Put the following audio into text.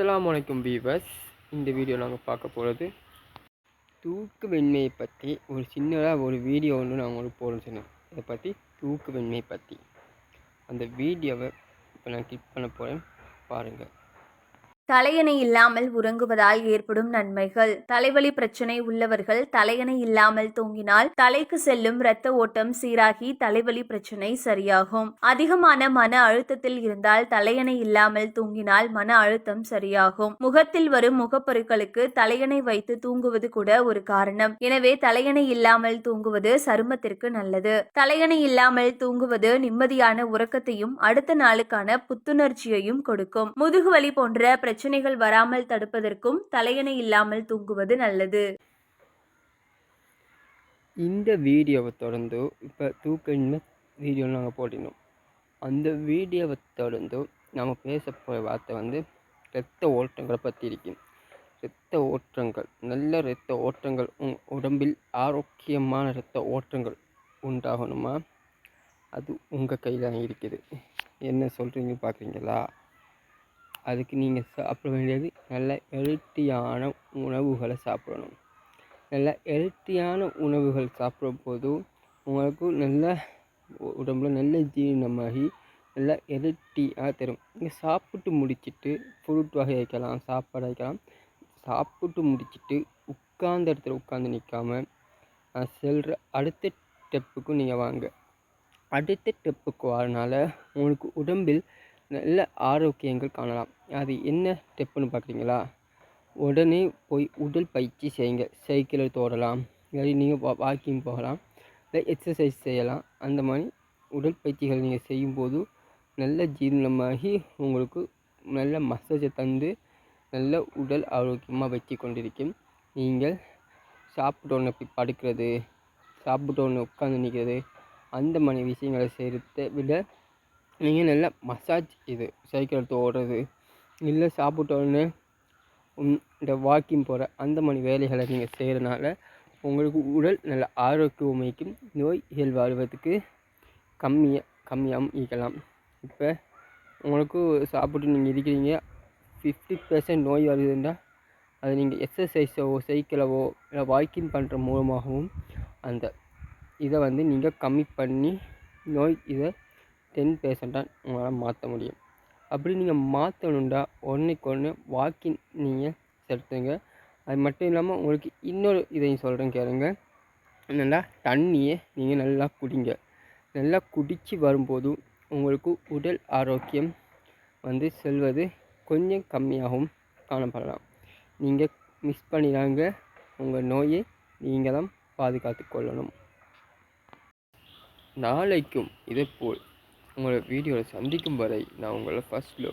அஸ்லாம் வலைக்கும் பீவர்ஸ் இந்த வீடியோ நாங்கள் பார்க்க போகிறது தூக்கு வெண்மையை பற்றி ஒரு சின்னதாக ஒரு வீடியோ ஒன்று நான் உங்களுக்கு போட சொன்னேன். இதை பற்றி தூக்கு வெண்மையை பற்றி அந்த வீடியோவை இப்போ நான் கிளிக் பண்ண போகிறேன் பாருங்கள் தலையணை இல்லாமல் உறங்குவதால் ஏற்படும் நன்மைகள். தலைவலி பிரச்சனை உள்ளவர்கள் தலையணை இல்லாமல் தூங்கினால் தலைக்கு செல்லும் இரத்த ஓட்டம் சீராகி தலைவலி பிரச்சனை சரியாகும். அதிகமான மன அழுத்தத்தில் இருந்தால் தலையணை இல்லாமல் தூங்கினால் மன அழுத்தம் சரியாகும். முகத்தில் வரும் முகப்பொருட்களுக்கு தலையணை வைத்து தூங்குவது கூட ஒரு காரணம். எனவே தலையணை இல்லாமல் தூங்குவது சருமத்திற்கு நல்லது. தலையணை இல்லாமல் தூங்குவது நிம்மதியான உறக்கத்தையும் அடுத்த நாளுக்கான புத்துணர்ச்சியையும் கொடுக்கும். முதுகுவலி போன்ற பிரச்சனைகள் வராமல் தடுப்பதற்கும் தலையணை இல்லாமல் தூங்குவது நல்லது. இந்த வீடியோவை தொடர்ந்து இப்போ தூக்கின்மை வீடியோ நாங்கள் போட்டிருந்தோம். அந்த வீடியோவை தொடர்ந்து நம்ம பேச போகிற வார்த்தை வந்து இரத்த ஓட்டங்களை பற்றி இருக்கும் இரத்த ஓட்டங்கள் நல்ல இரத்த ஓட்டங்கள் உங் உடம்பில் ஆரோக்கியமான இரத்த ஓட்டங்கள் உண்டாகணுமா? அது உங்கள் கையில் தான் இருக்குது. என்ன சொல்கிறீங்க பார்க்குறீங்களா? அதுக்கு நீங்கள் சாப்பிட வேண்டியது நல்ல ஹெல்த்தியான உணவுகளை சாப்பிடணும். நல்ல ஹெல்த்தியான உணவுகள் சாப்பிடும் போது உங்களுக்கு நல்ல உடம்புல நல்ல ஜீரணமாகி நல்ல ஹெல்த்தியாக தரும். நீங்கள் சாப்பிட்டு முடிச்சிட்டு ஃப்ரூட் வகை வைக்கலாம் சாப்பாடு வைக்கலாம். சாப்பிட்டு முடிச்சுட்டு உட்கார்ந்த இடத்துல உட்காந்து நிற்காம நான் அடுத்த ஸ்டெப்புக்கும் நீங்கள் வாங்க. அடுத்த ஸ்டெப்புக்கு வரனால உங்களுக்கு உடம்பில் நல்ல ஆரோக்கியங்கள் காணலாம். அது என்ன ஸ்டெப்புன்னு பார்க்குறீங்களா? உடனே போய் உடல் பயிற்சி செய்யுங்க. சைக்கிள் தோடலாம். இல்லாட்டி நீங்கள் வா வாக்கிங் போகலாம். இல்லை எக்ஸசைஸ் செய்யலாம். அந்த மாதிரி உடற்பயிற்சிகள் நீங்கள் செய்யும்போது நல்ல ஜீரணமாகி உங்களுக்கு நல்ல மசாஜை தந்து நல்ல உடல் ஆரோக்கியமாக வச்சு கொண்டிருக்கும் நீங்கள் சாப்பிட்ட உடனே போய் படுக்கிறது சாப்பிட்ட உடனே உட்காந்து நிற்கிறது அந்த மாதிரி விஷயங்களை செய்கிறத விட நீங்கள் நல்லா மசாஜ் இது சைக்கிள் எடுத்து ஓடுறது. இல்லை சாப்பிட்ட உடனே இந்த வாக்கிங் போகிற அந்த மாதிரி வேலைகளை நீங்கள் செய்கிறனால உங்களுக்கு உடல் நல்ல ஆரோக்கியமைக்கும் நோய்கள் வாழ்வதற்கு கம்மியாக கம்மியாகவும் இருக்கலாம். இப்போ உங்களுக்கு சாப்பிட்டு நீங்கள் இருக்கிறீங்க ஃபிஃப்டி பெர்சன்ட் நோய் வருதுன்னா அது நீங்கள் எக்ஸசைஸோ சைக்கிளவோ இல்லை வாக்கிங் பண்ணுற மூலமாகவும் அந்த இதை வந்து நீங்கள் கம்மி பண்ணி நோய் இதை டென் பேர்சண்ட்டாக உங்களால் மாற்ற முடியும். அப்படி நீங்கள் மாற்றணுண்டா ஒன்றுக்கு ஒன்று வாக்கிங் நீங்கள் செலுத்துங்க. அது மட்டும் இல்லாமல் உங்களுக்கு இன்னொரு இதையும் சொல்கிறேன் கேளுங்க. என்னென்னா தண்ணியை நீங்கள் நல்லா குடிங்க. நல்லா குடித்து வரும்போது உங்களுக்கு உடல் ஆரோக்கியம் வந்து செல்வது கொஞ்சம் கம்மியாகவும் காணப்படலாம். நீங்கள் மிஸ் பண்ணிடாங்க உங்கள் நோயை நீங்கள் தான் பாதுகாத்து கொள்ளணும். நாளைக்கும் இதேபோல் உங்களை வீடியோவில் சந்திக்கும் வரை நான் உங்களை ஃபஸ்ட் லோ